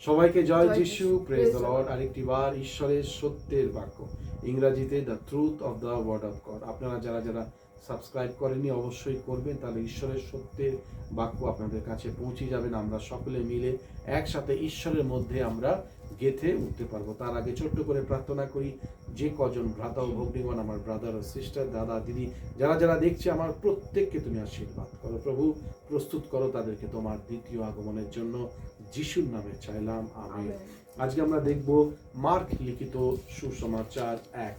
সবাইকে জয় যিশু praise the Lord আরেকটি বার ঈশ্বরের সত্যের বাক্য। ইংরাজিতে the truth of the word of God আপনারা যারা যারা সাবস্ক্রাইব করেননি অবশ্যই করবেন তাহলে ঈশ্বরের সত্যের বাক্য আপনাদের কাছে পৌঁছে যাবেন আমরা সকলে মিলে একসাথে ঈশ্বরের মধ্যে আমরা গেথে উঠতে পারব। তার আগে ছোট্ট করে প্রার্থনা করি যে কজন ভ্রাতা ও ভগ্নীগণ আমার ব্রাদার ও সিস্টার দাদা দিদি যারা যারা দেখছে আমার প্রত্যেককে তুমি আশীর্বাদ করো। প্রভু প্রস্তুত করো তাদেরকে তোমার দ্বিতীয় আগমনের জন্য। যিশুর নামে চাইলাম আমি আজকে আমরা দেখব মার্ক লিখিত সুসমাচার এক।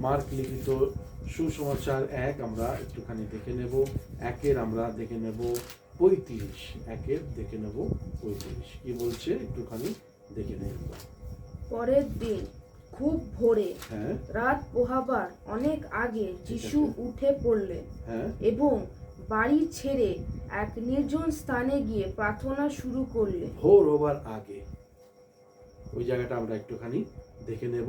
মার্ক লিখিত সুসমাচার এক আমরা একটুখানি দেখে নেব। একের আমরা দেখে নেব পঁয়ত্রিশ। একের দেখে নেব পঁয়ত্রিশ। কি বলছে? একটুখানি দেখে নেব পরের দিন খুব ভোরে হ্যাঁ। রাত পোহাবার অনেক আগে যিশু উঠে পড়লেন হ্যাঁ। এবং বাড়ি ছেড়ে এক নির্জন স্থানে গিয়ে প্রার্থনা শুরু করলে ভোর হবার আগে। ওই জায়গাটা আমরা একটুখানি দেখে নেব।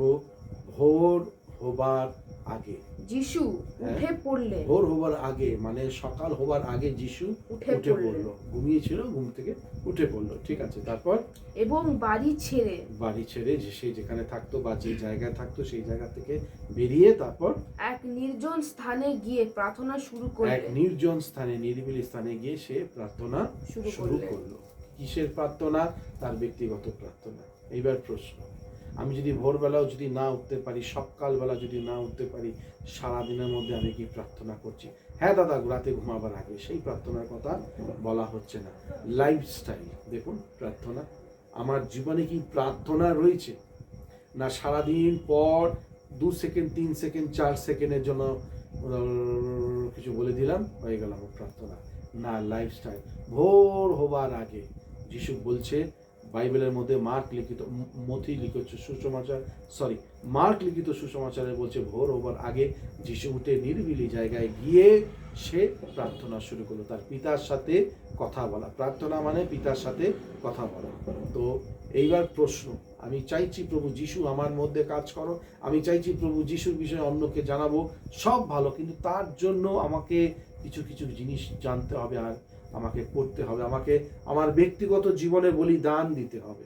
ভোর হবার আগে। যিশু হ্যাঁ। উঠে পড়লেন। ভোর হবার আগে মানে সকাল হবার আগে যিশু উঠে পড়ল। ঘুমিয়েছিল ঘুম থেকে উঠে পড়ল। ঠিক আছে তারপর? এবং বাড়ি ছেড়ে। বাড়ি ছেড়ে যে সে যেখানে থাকতো বা যে জায়গায় থাকতো সেই জায়গা থেকে বেরিয়ে তারপর এক নির্জন স্থানে গিয়ে প্রার্থনা শুরু এক নির্জন স্থানে নিরিবিলি স্থানে গিয়ে সে প্রার্থনা শুরু করল। কিসের প্রার্থনা? তার ব্যক্তিগত প্রার্থনা। এইবার প্রশ্ন। আমি যদি ভোরবেলাও যদি না উঠতে পারি, সকালবেলা যদি না উঠতে পারি, সারাদিনের মধ্যে আমি কি প্রার্থনা করছি? হ্যাঁ দাদা, রাতে ঘুমাবার আগে। সেই প্রার্থনার কথা বলা হচ্ছে না। লাইফস্টাইল দেখুন, প্রার্থনা। আমার জীবনে কি প্রার্থনা রয়েছে? না সারাদিন পর দু সেকেন্ড, তিন সেকেন্ড, চার সেকেন্ডের জন্য কিছু বলে দিলাম, হয়ে গেল আমার প্রার্থনা। না লাইফস্টাইল ভোর হবার আগে, যিশু বলছে বাইবেলের মধ্যে মার্ক লিখিত মথি লিখিত সুসমাচার সরি মার্ক লিখিত সুসমাচারে বলছে, ভোর হবার আগে যিশু উঠে নিরিবিলি জায়গায় গিয়ে সে প্রার্থনা শুরু করল। তার পিতার সাথে কথা বলা, প্রার্থনা মানে পিতার সাথে কথা বলা। তো এইবার প্রশ্ন, আমি চাইছি প্রভু যিশু আমার মধ্যে কাজ করো, আমি চাইছি প্রভু যিশুর বিষয়ে অন্যকে জানাব, সব ভালো, কিন্তু তার জন্য আমাকে কিছু কিছু জিনিস জানতে হবে আর আমাকে করতে হবে। আমাকে আমার ব্যক্তিগত জীবনে বলিদান দিতে হবে।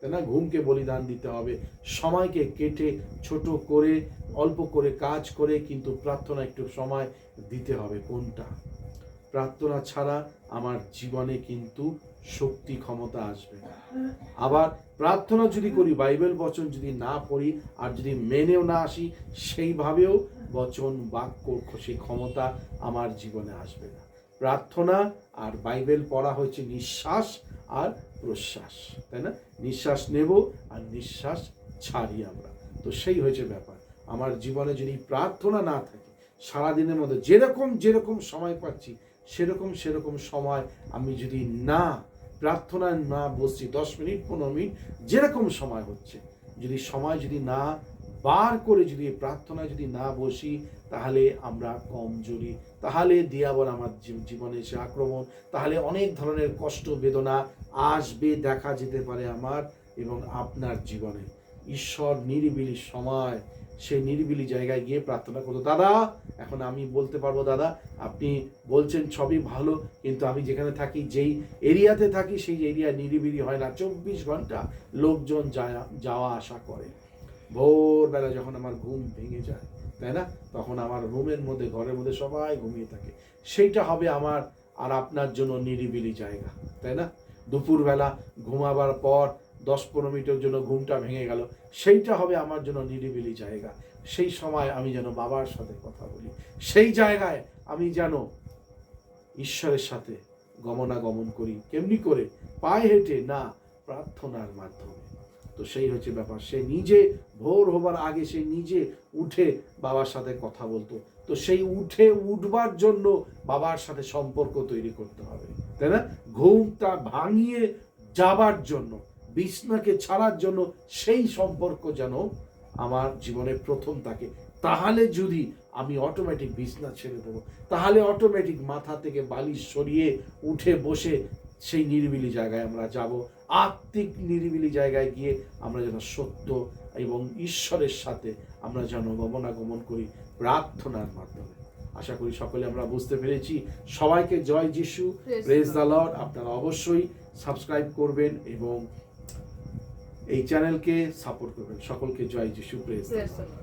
তাই না? ঘুমকে বলিদান দিতে হবে। সময়কে কেটে, ছোট করে, অল্প করে কাজ করে কিন্তু প্রার্থনা একটু সময় দিতে হবে। কোনটা? প্রার্থনা ছাড়া আমার জীবনে কিন্তু শক্তি, ক্ষমতা আসবে না। আবার প্রার্থনা যদি করি, বাইবেল বচন যদি না পড়ি আর যদি মেনেও না আসি, সেইভাবেও বচন, বাক্য সেই ক্ষমতা আমার জীবনে আসবে না। প্রার্থনা আর বাইবেল পড়া হচ্ছে নিঃশ্বাস আর প্রশ্বাস, তাই না? নিঃশ্বাস নেব আর নিঃশ্বাস ছাড়ি আমরা। তো সেই হয়েছে ব্যাপার। আমার জীবনে যদি প্রার্থনা না থাকে, সারাদিনের মধ্যে যেরকম যেরকম সময় পাচ্ছি, সেরকম সেরকম সময় আমি যদি না, প্রার্থনায় না বসছি, দশ মিনিট, পনেরো মিনিট, যেরকম সময় হচ্ছে, যদি সময় যদি না বার করে যদি এই প্রার্থনায় যদি না বসি, তাহলে আমরা কমজোরি। তাহলে দিয়াবর আমার জীবনে এসে আক্রমণ। তাহলে অনেক ধরনের কষ্ট, বেদনা আসবে, দেখা যেতে পারে আমার এবং আপনার জীবনে। ঈশ্বর নিরিবিলি সময়, সে নিরিবিলি জায়গায় গিয়ে প্রার্থনা করতো দাদা, এখন আমি বলতে পারব, দাদা, আপনি বলছেন সবই ভালো, কিন্তু আমি যেখানে থাকি, যেই এরিয়াতে থাকি, সেই এরিয়া নিরিবিলি হয় না। চব্বিশ ঘণ্টা লোকজন যাওয়া আসা করে। ভোরবেলা যখন আমার ঘুম ভেঙে যায়, তাই না? তখন আমার রুমের মধ্যে, ঘরের মধ্যে সবাই ঘুমিয়ে থাকে। সেইটা হবে আমার আর আপনার জন্য নিরিবিলি জায়গা, তাই না? দুপুরবেলা ঘুমাবার পর দশ পনেরো মিনিটের জন্য ঘুমটা ভেঙে গেল, সেইটা হবে আমার জন্য নিরিবিলি জায়গা। সেই সময় আমি যেন বাবার সাথে কথা বলি। সেই জায়গায় আমি যেন ঈশ্বরের সাথে গমনাগমন করি। কেমনি করে? পায়ে হেঁটে না প্রার্থনার মাধ্যমে। তো সেই হচ্ছে ব্যাপার। সে নিজে, ভোর হবার আগে সে নিজে উঠে বাবার সাথে কথা বলতো। তো সেই উঠে উঠবার জন্য বাবার সাথে সম্পর্ক তৈরি করতে হবে, তাই না? ঘুমটা ভাঙিয়ে যাবার জন্য, বিছনাকে ছাড়ার জন্য সেই সম্পর্ক যেন আমার জীবনে প্রথম থাকে। তাহলে যদি আমি অটোমেটিক বিছনা ছেড়ে দেবো, তাহলে অটোমেটিক মাথা থেকে বালিশ সরিয়ে উঠে বসে সেই নিরিবিলি জায়গায় আমরা যাব। আত্মিক নিরিবিলি জায়গায় গিয়ে আমরা যেন সত্য এবং ঈশ্বরের সাথে আমরা যেন গমনাগমন করি প্রার্থনার মাধ্যমে। আশা করি সকলে আমরা বুঝতে পেরেছি। সবাইকে জয় যিশু। প্রেজ দ্য লর্ড আপনারা অবশ্যই সাবস্ক্রাইব করবেন এবং এই চ্যানেলকে সাপোর্ট করবেন। সকলকে জয় যিশু। Praise the Lord.